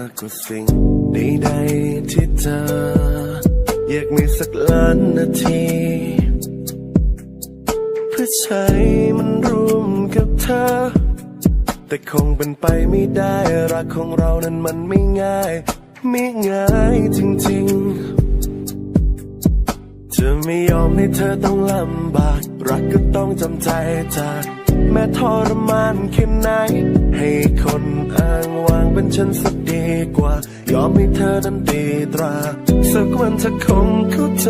ากกว่าสิ่งใดๆที่เจออยากมีสักล้านนาที เพื่อใช้มันร่วมกับเธอ แต่คงเป็นไปไม่ได้รักของเรานั้นมันไม่ง่าย ไม่ง่ายจริงๆ จะไม่ยอมให้เธอต้องลำบาก รักก็ต้องจำใจจากแม้ทรมานแค่ไหน ให้คนอ้างวางเป็นฉันสัก กว่า ยอมให้เธอนั้นตีตรา สักวันเธอคงเข้าใจ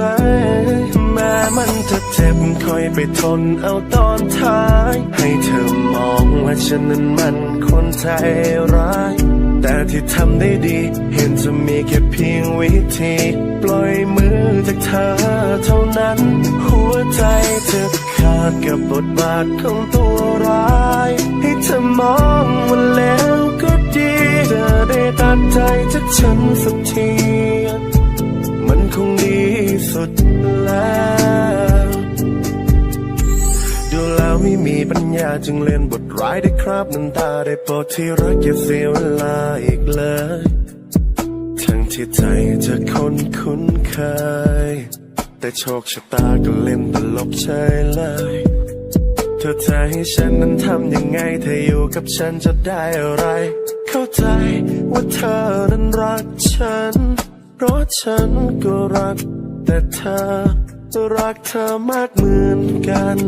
แม้มันจะเจ็บคอยไปทนเอาตอนท้าย ให้เธอมองว่าฉันนั้นมันคนใจร้าย แต่ที่ทำได้ดี เห็นจะมีแค่เพียงวิธี ปล่อยมือจากเธอเท่านั้น หัวใจเธอขาดกับบทบาทของตัวร้าย ให้เธอมองว่าแล้ว เธอได้ตัดใจจากฉันสักที มันคงดีสุดแล้วดูแล้วไม่มีปัญญาจึงเล่นบทร้ายได้ครับน้ำตาได้โปรดที่รักอย่าเสียเวลาอีกเลย ทั้งที่ใจจะคุ้นคุ้นเคย แต่โชคชะตาก็เล่นตลกเฉยเลย เธอให้ฉันนั้นทำยังไง เธออยู่กับฉันจะได้อะไร เข้าใจว่าเธอนั้นรักฉัน เพราะฉันก็รัก แต่เธอรักเธอมากเหมือนกัน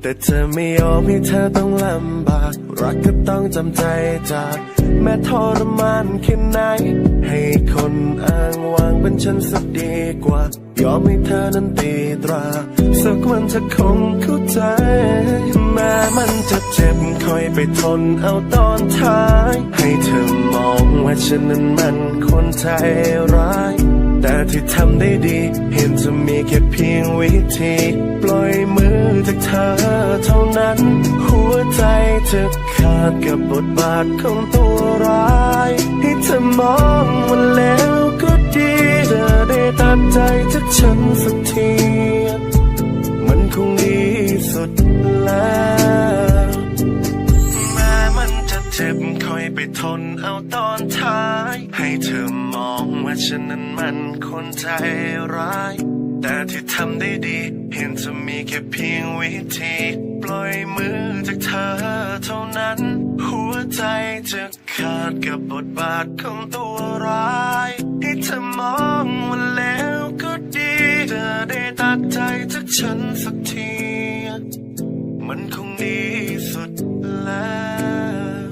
แต่เธอไม่ยอมให้เธอต้องลำบาก รักก็ต้องจำใจจาก แม้ทรมานแค่ไหน ให้คนอ้างวางเป็นฉันสักดีกว่า ยอมให้เธอนั้นตีตรา สักวันเธอคงเข้าใจ แม้มันจะเจ็บคอยไปทนเอาตอนท้าย ให้เธอมองว่าฉันนั้นมันคนใจร้าย แต่ที่ทำได้ดี เห็นจะมีแค่เพียงวิธี ปล่อยมือจากเธอเท่านั้น หัวใจเธอขาดกับบทบาทของตัวร้าย ให้เธอมองมันแล้ว ใจจากฉันสักทีมันคงดีสุดแล้วแม้มันจะเจ็บคอยไปทนเอาตอนท้าย ให้เธอมองว่าฉันนั้นมันคนใจร้าย แต่ที่ทำได้ดี เห็นจะมีแค่เพียงวิธี ปล่อยมือจากเธอเท่านั้น หัวใจจะขาดกับบทบาทของตัวร้ายให้เธอมองว่าแล้วก็ดีเธอได้ตัดใจจากฉันสักที มันคงดีสุดแล้ว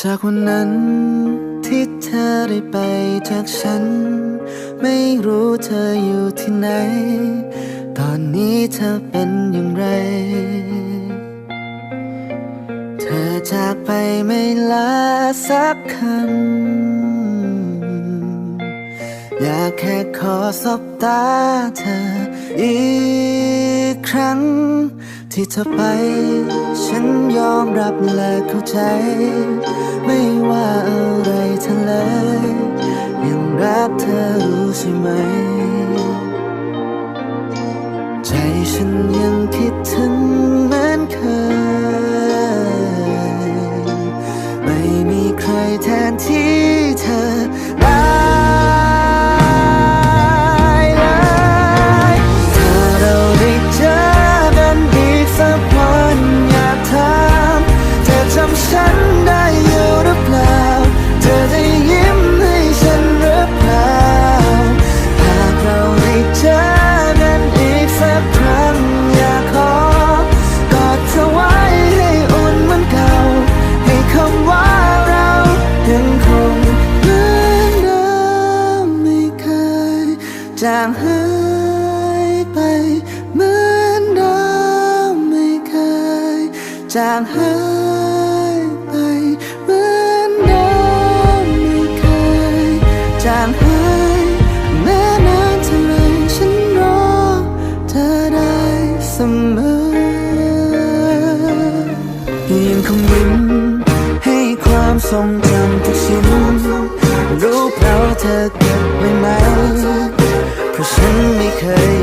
จากวันนั้นที่เธอได้ไปจากฉัน ไม่รู้เธออยู่ที่ไหน ตอนนี้เธอเป็นอย่างไร เธอจากไปไม่ลาสักคำ อยากแค่ขอสบตาเธออีกครั้ง ที่เธอไป ฉันยอมรับและเข้าใจ ไม่ว่าอะไรเธอเลย รักเธอรู้ใช่ไหม ใจฉันยังคิดถึงเหมือนเคย ไม่มีใครแทนที่ จางหายไปเหมือนน้ำไม่เคยจางหายแม้นานเท่าไรฉันรอเธอได้เสมอยังคงยิ้มให้ความทรงจำทุกชิ้นรู้เปล่าเธอเก็บไว้ไหมเพราะฉันไม่เคย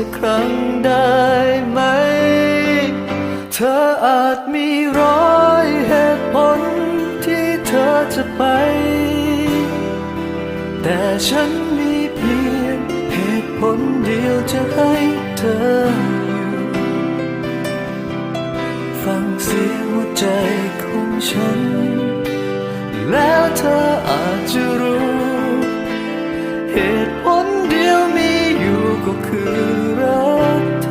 สักครั้งได้ไหม เธออาจมีร้อยเหตุผลที่เธอจะไป แต่ฉันมีเพียงเหตุผลเดียวจะให้เธออยู่ฟังเสียงหัวใจของฉัน แล้วเธออาจจะรู้เหตุ 그렇다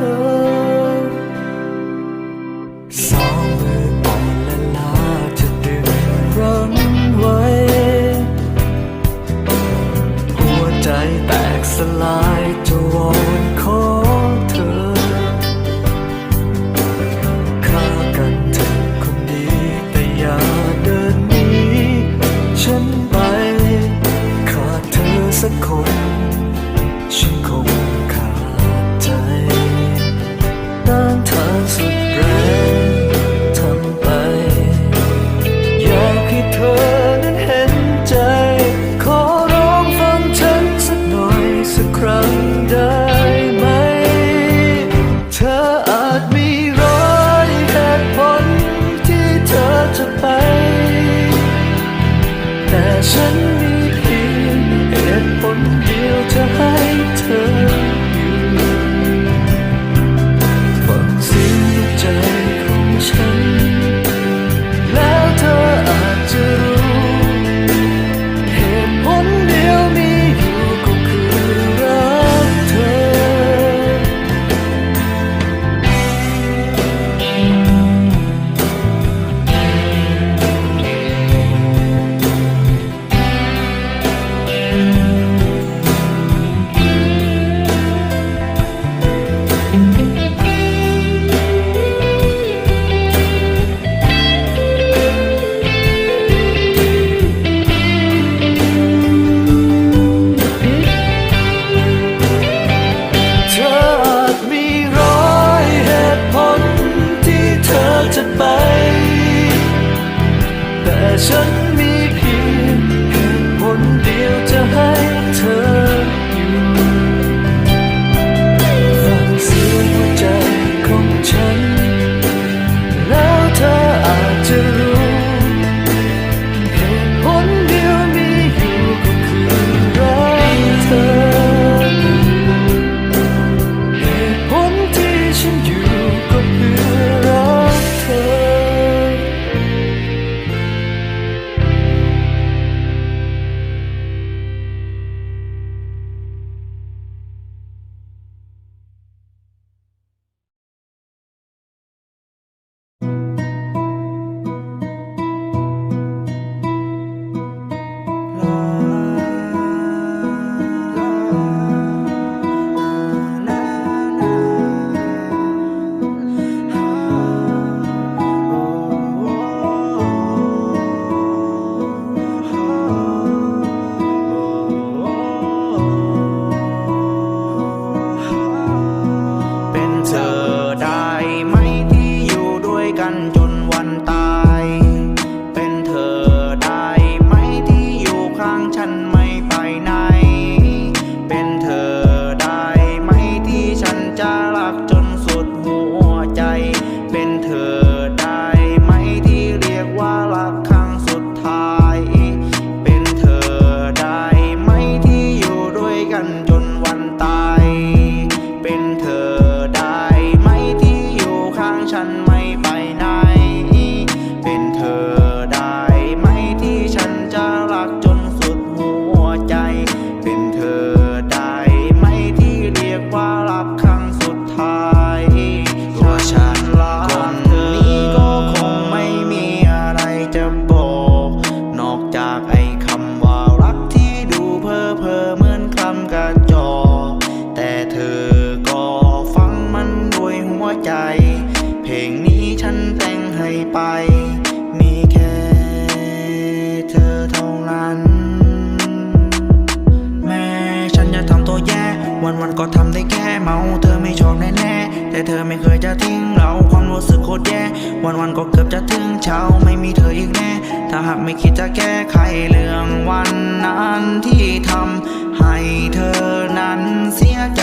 วันวันก็ทำาได้แค่เมา เธอไม่ชอบแน่แต่เธอไม่เคยจะทิ้งเราความรู้สึกโคตรแย่ วันวันก็เกือบจะถึงเช้าไม่มีเธออีกแน่ ถ้าหากไม่คิดจะแก้ไขเรื่องวันนั้นที่ทำให้เธอนั้นเสียใจ